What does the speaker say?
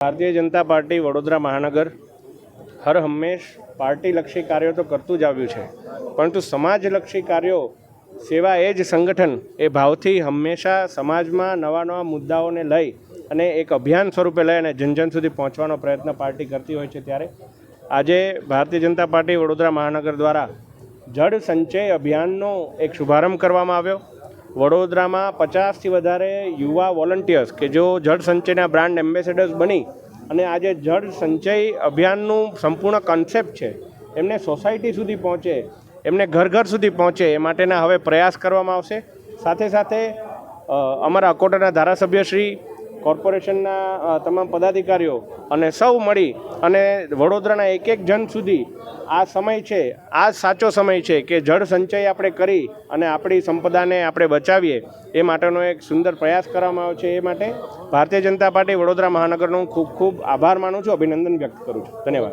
Bharatiya Janata party Vadodara મહાનગર હર હંમેશ પાર્ટીલક્ષી કાર્યો તો કરતું જ આવ્યું છે. પરંતુ સમાજલક્ષી કાર્યો, સેવા એ જ સંગઠન, એ ભાવથી હંમેશા સમાજમાં નવા નવા મુદ્દાઓને લઈ અને એક અભિયાન સ્વરૂપે લઈ અને જન જન સુધી પહોંચવાનો પ્રયત્ન પાર્ટી કરતી હોય છે ત્યારે. આજે ભારતીય જનતા પાર્ટી વડોદરા મહાનગર દ્વારા જળ સંચય અભિયાનનો એક શુભારંભ કરવામાં આવ્યો. વડોદરામાં પચાસથી વધારે યુવા વોલન્ટિયર્સ કે જો જળ સંચયના બ્રાન્ડ એમ્બેસેડર્સ બની અને આજે જળ સંચય અભિયાનનું સંપૂર્ણ કન્સેપ્ટ છે. એમને સોસાયટી સુધી પહોંચે, એમને ઘર ઘર સુધી પહોંચે એ માટેના હવે પ્રયાસ કરવામાં આવશે. સાથે સાથે અમારા અકોટાના ધારાસભ્યશ્રી કોર્પોરેશનના તમામ પદાધિકારીઓ અને સૌ મળી અને વડોદરાના એક એક જન સુધી આ સમય છે, આ સાચો સમય છે કે જળ સંચય આપણે કરી અને આપણી સંપદાને આપણે બચાવીએ, એ માટેનો એક સુંદર પ્રયાસ કરવામાં આવ્યો છે એ માટે ભારતીય જનતા પાર્ટી વડોદરા મહાનગરનો ખૂબ ખૂબ આભાર માનું છું, અભિનંદન વ્યક્ત કરું છું. ધન્યવાદ.